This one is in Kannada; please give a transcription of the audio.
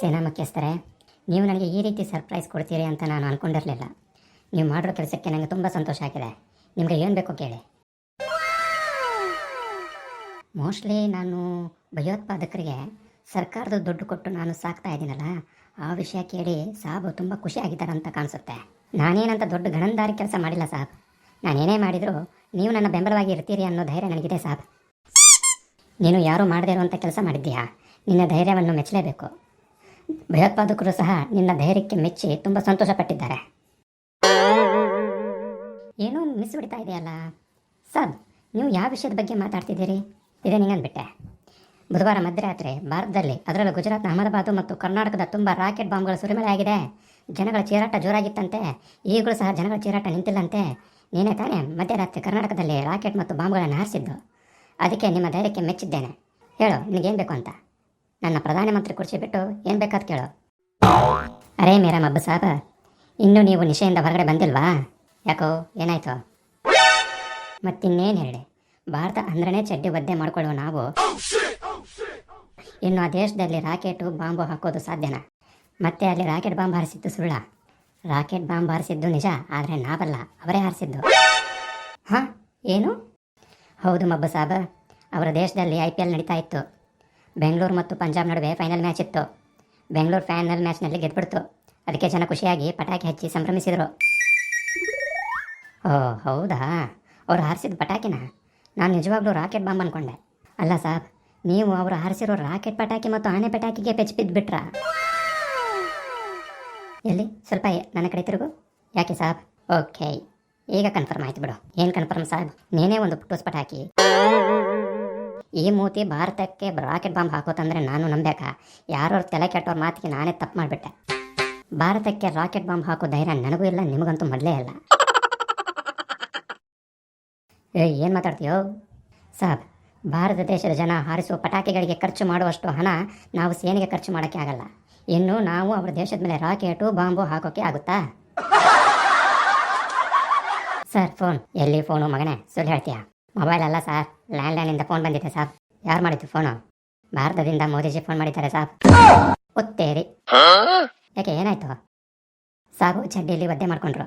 ಸೇನಾ ಮುಖ್ಯಸ್ಥರೇ, ನೀವು ನನಗೆ ಈ ರೀತಿ ಸರ್ಪ್ರೈಸ್ ಕೊಡ್ತೀರಿ ಅಂತ ನಾನು ಅಂದ್ಕೊಂಡಿರಲಿಲ್ಲ ನೀವು ಮಾಡಿರೋ ಕೆಲಸಕ್ಕೆ ನನಗೆ ತುಂಬ ಸಂತೋಷ ಆಗಿದೆ. ನಿಮಗೆ ಏನು ಬೇಕು ಕೇಳಿ. ಮೋಸ್ಟ್ಲಿ ನಾನು ಭಯೋತ್ಪಾದಕರಿಗೆ ಸರ್ಕಾರದ ದುಡ್ಡು ಕೊಟ್ಟು ನಾನು ಸಾಕ್ತಾ ಇದ್ದೀನಲ್ಲ, ಆ ವಿಷಯ ಕೇಳಿ ಸಾಬು ತುಂಬ ಖುಷಿಯಾಗಿದ್ದಾರೆ ಅಂತ ಕಾಣಿಸುತ್ತೆ. ನಾನೇನಂತ ದೊಡ್ಡ ಗಣಂದಾರಿ ಕೆಲಸ ಮಾಡಿಲ್ಲ ಸಾಬ್. ನಾನೇನೇ ಮಾಡಿದರೂ ನೀವು ನನ್ನ ಬೆಂಬಲವಾಗಿ ಇರ್ತೀರಿ ಅನ್ನೋ ಧೈರ್ಯ ನನಗಿದೆ ಸಾಬ್. ನೀನು ಯಾರೂ ಮಾಡದೇ ಇರುವಂಥ ಕೆಲಸ ಮಾಡಿದ್ದೀಯಾ? ನಿನ್ನ ಧೈರ್ಯವನ್ನು ಮೆಚ್ಚಲೇಬೇಕು. ಭಯೋತ್ಪಾದಕರು ಸಹ ನಿನ್ನ ಧೈರ್ಯಕ್ಕೆ ಮೆಚ್ಚಿ ತುಂಬ ಸಂತೋಷಪಟ್ಟಿದ್ದಾರೆ ಏನೋ ಮಿಸ್ ಬಿಡ್ತಾ ಇದೆಯಲ್ಲ? ಸಾಬ್ ನೀವು ಯಾವ ವಿಷಯದ ಬಗ್ಗೆ ಮಾತಾಡ್ತಿದ್ದೀರಿ? ಇದೇ ನಿಂಗನ್ಬಿಟ್ಟೆ ಬುಧವಾರ ಮಧ್ಯರಾತ್ರಿ ಭಾರತದಲ್ಲಿ ಅದರಲ್ಲೂ ಗುಜರಾತ್ನ ಅಹಮದಾಬಾದ್ ಮತ್ತು ಕರ್ನಾಟಕದ ತುಂಬ ರಾಕೆಟ್ ಬಾಂಬ್ಗಳ ಸುರಿಮಳೆ ಆಗಿದೆ. ಜನಗಳ ಚೀರಾಟ ಜೋರಾಗಿತ್ತಂತೆ. ಈಗಲೂ ಸಹ ಜನಗಳ ಚೀರಾಟ ನಿಂತಿಲ್ಲಂತೆ. ನೀನೇ ತಾನೇ ಮಧ್ಯರಾತ್ರಿ ಕರ್ನಾಟಕದಲ್ಲಿ ರಾಕೆಟ್ ಮತ್ತು ಬಾಂಬ್ಗಳನ್ನು ಹಾರಿಸಿದ್ದು. ಅದಕ್ಕೆ ನಿಮ್ಮ ಧೈರ್ಯಕ್ಕೆ ಮೆಚ್ಚಿದ್ದೇನೆ. ಹೇಳು, ನಿನಗೇನು ಬೇಕು ಅಂತ? ನನ್ನ ಪ್ರಧಾನಮಂತ್ರಿ ಕುರ್ಚಿ ಬಿಟ್ಟು ಏನು ಬೇಕಾದ್ ಕೇಳು. ಅರೇ ಮೇರಾ ಅಬ್ಬ ಸಾಬ ಇನ್ನೂ ನೀವು ನಿಶೆಯಿಂದ ಹೊರಗಡೆ ಬಂದಿಲ್ವಾ? ಯಾಕೋ ಏನಾಯ್ತು? ಮತ್ತಿನ್ನೇನು ಹೇಳಿ? ಭಾರತ ಅಂದ್ರನೇ ಚಡ್ಡಿ ಒದ್ದೆ ಮಾಡ್ಕೊಳ್ಳುವ ನಾವು. ಇನ್ನು ಆ ದೇಶದಲ್ಲಿ ರಾಕೆಟು, ಬಾಂಬು ಹಾಕೋದು ಸಾಧ್ಯನಾ? ಮತ್ತೆ ಅಲ್ಲಿ ರಾಕೆಟ್ ಬಾಂಬ್ ಹಾರಿಸಿದ್ದು ಸುಳ್ಳ? ರಾಕೆಟ್ ಬಾಂಬ್ ಹಾರಿಸಿದ್ದು ನಿಜ, ಆದರೆ ನಾವಲ್ಲ, ಅವರೇ ಹಾರಿಸಿದ್ದು. ಹಾಂ? ಏನು? ಹೌದು ಮಬ್ಬು ಸಾಬ ಅವರ ದೇಶದಲ್ಲಿ ಐ ಪಿ ಎಲ್ ನಡೀತಾ ಇತ್ತು. ಬೆಂಗಳೂರು ಮತ್ತು ಪಂಜಾಬ್ ನಡುವೆ ಫೈನಲ್ ಮ್ಯಾಚ್ ಇತ್ತು. ಬೆಂಗಳೂರು ಫೈನಲ್ ಮ್ಯಾಚ್ನಲ್ಲಿ ಗೆದ್ಬಿಡ್ತು. ಅದಕ್ಕೆ ಜನ ಖುಷಿಯಾಗಿ ಪಟಾಕಿ ಹಚ್ಚಿ ಸಂಭ್ರಮಿಸಿದರು. ಓ, ಹೌದಾ? ಅವ್ರು ಹಾರಿಸಿದ ಪಟಾಕಿನ? ನಾನು ನಿಜವಾಗ್ಲೂ ರಾಕೆಟ್ ಬಾಂಬ್ ಅನ್ಕೊಂಡೆ. ಅಲ್ಲ ಸಾಬ್, ನೀವು ಅವರು ಹಾರಿಸಿರೋ ರಾಕೆಟ್ ಪಟಾಕಿ ಮತ್ತು ಆನೆ ಪಟಾಕಿಗೆ ಪೆಚ್ ಬಿದ್ದುಬಿಟ್ರಾ ಎಲ್ಲಿ? ಸ್ವಲ್ಪ ನನ್ನ ಕಡೆ ತಿರುಗು. ಯಾಕೆ ಸಾಬ್? ಓಕೆ. ಈಗ ಕನ್ಫರ್ಮ್ ಆಯ್ತು ಬಿಡು. ಏನು ಕನ್ಫರ್ಮ್ ಸಾಬ್? ನೀನೇ ಒಂದು ಪುಟ್ಟೋಸ್ ಪಟಾಕಿ. ಈ ಮೂತಿ ಭಾರತಕ್ಕೆ ರಾಕೆಟ್ ಬಾಂಬ್ ಹಾಕೋತಂದ್ರೆ ನಾನು ನಂಬೇಕಾ ಯಾರೋ ತಲೆ ಕೆಟ್ಟವ್ರ ಮಾತಿಗೆ ನಾನೇ ತಪ್ಪು ಮಾಡಿಬಿಟ್ಟೆ. ಭಾರತಕ್ಕೆ ರಾಕೆಟ್ ಬಾಂಬ್ ಹಾಕೋ ಧೈರ್ಯ ನನಗೂ ಇಲ್ಲ, ನಿಮಗಂತೂ ಮೊದಲೇ ಇಲ್ಲ. ಏ, ಏನು ಮಾತಾಡ್ತೀಯೋ? ಸಾಬ್, ಭಾರತ ದೇಶದ ಜನ ಹಾರಿಸುವ ಪಟಾಕಿಗಳಿಗೆ ಖರ್ಚು ಮಾಡುವಷ್ಟು ಹಣ ನಾವು ಸೇನೆಗೆ ಖರ್ಚು ಮಾಡೋಕ್ಕೆ ಆಗಲ್ಲ. ಇನ್ನು ನಾವು ಅವರ ದೇಶದ ಮೇಲೆ ರಾಕೆಟು, ಬಾಂಬು ಹಾಕೋಕ್ಕೆ ಆಗುತ್ತಾ? Sir, phone. ಎಲ್ಲಿ ಫೋನು ಮಗನೇ? ಸುಳ್ಳು ಹೇಳ್ತೀಯಾ? ಮೊಬೈಲ್ ಅಲ್ಲ ಸರ್ ಲ್ಯಾಂಡ್ಲೈನಿಂದ ಫೋನ್ ಬಂದಿದೆ ಸರ್ ಯಾರು ಮಾಡಿದ್ದು ಫೋನು ಭಾರತದಿಂದ ಮೋದಿಜಿ ಫೋನ್ ಮಾಡಿದ್ದಾರೆ ಸಾಬ್ ಒತ್ತೇರಿ. ಯಾಕೆ ಏನಾಯ್ತು? ಸಾಬು ಚಡ್ಡಿಯಲ್ಲಿ ಒದ್ದೆ ಮಾಡ್ಕೊಂಡ್ರು.